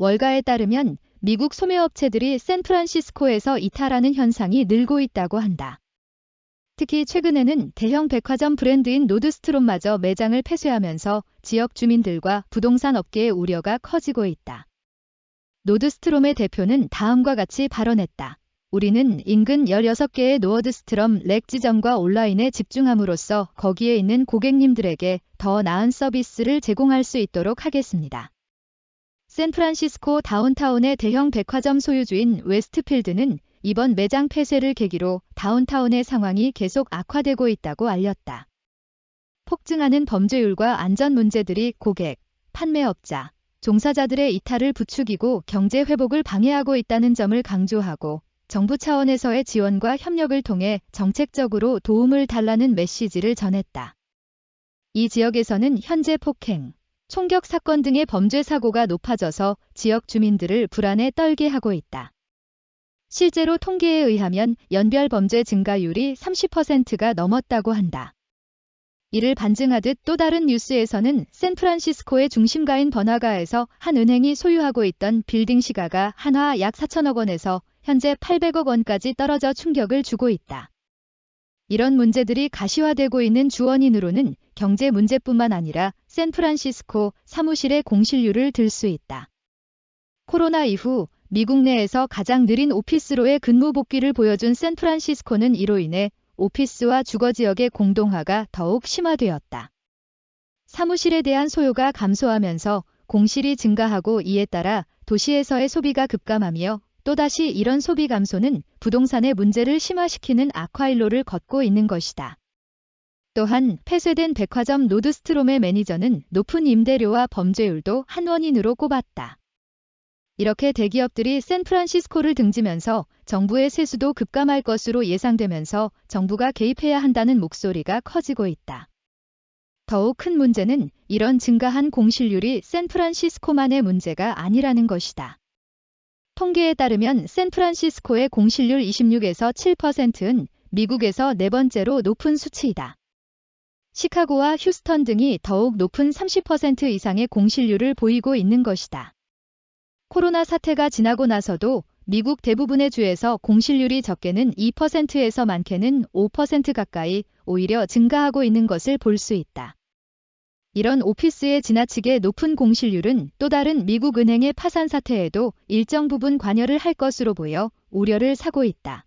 월가에 따르면 미국 소매업체들이 샌프란시스코에서 이탈하는 현상이 늘고 있다고 한다. 특히 최근에는 대형 백화점 브랜드인 노드스트롬마저 매장을 폐쇄하면서 지역 주민들과 부동산 업계의 우려가 커지고 있다. 노드스트롬의 대표는 다음과 같이 발언했다. 우리는 인근 16개의 노어드스트럼 렉 지점과 온라인에 집중함으로써 거기에 있는 고객님들에게 더 나은 서비스를 제공할 수 있도록 하겠습니다. 샌프란시스코 다운타운의 대형 백화점 소유주인 웨스트필드는 이번 매장 폐쇄를 계기로 다운타운의 상황이 계속 악화되고 있다고 알렸다. 폭증하는 범죄율과 안전 문제들이 고객, 판매업자, 종사자들의 이탈을 부추기고 경제 회복을 방해하고 있다는 점을 강조하고 정부 차원에서의 지원과 협력을 통해 정책적으로 도움을 달라는 메시지를 전했다. 이 지역에서는 현재 폭행, 총격 사건 등의 범죄 사고가 높아져서 지역 주민들을 불안에 떨게 하고 있다. 실제로 통계에 의하면 연별 범죄 증가율이 30%가 넘었다고 한다. 이를 반증하듯 또 다른 뉴스에서는 샌프란시스코의 중심가인 번화가에서 한 은행이 소유하고 있던 빌딩 시가가 한화 약 4천억 원에서 현재 800억 원까지 떨어져 충격을 주고 있다. 이런 문제들이 가시화되고 있는 주원인으로는 경제 문제뿐만 아니라 샌프란시스코 사무실의 공실률을 들 수 있다. 코로나 이후 미국 내에서 가장 느린 오피스로의 근무 복귀를 보여준 샌프란시스코는 이로 인해 오피스와 주거 지역의 공동화가 더욱 심화되었다. 사무실에 대한 소요가 감소하면서 공실이 증가하고 이에 따라 도시에서의 소비가 급감하며 또다시 이런 소비 감소는 부동산의 문제를 심화시키는 악화일로를 걷고 있는 것이다. 또한 폐쇄된 백화점 노드스트롬의 매니저는 높은 임대료와 범죄율도 한 원인으로 꼽았다. 이렇게 대기업들이 샌프란시스코를 등지면서 정부의 세수도 급감할 것으로 예상되면서 정부가 개입해야 한다는 목소리가 커지고 있다. 더욱 큰 문제는 이런 증가한 공실률이 샌프란시스코만의 문제가 아니라는 것이다. 통계에 따르면 샌프란시스코의 공실률 26에서 7%는 미국에서 네 번째로 높은 수치이다. 시카고와 휴스턴 등이 더욱 높은 30% 이상의 공실률을 보이고 있는 것이다. 코로나 사태가 지나고 나서도 미국 대부분의 주에서 공실률이 적게는 2%에서 많게는 5% 가까이 오히려 증가하고 있는 것을 볼 수 있다. 이런 오피스의 지나치게 높은 공실률은 또 다른 미국 은행의 파산 사태에도 일정 부분 관여를 할 것으로 보여 우려를 사고 있다.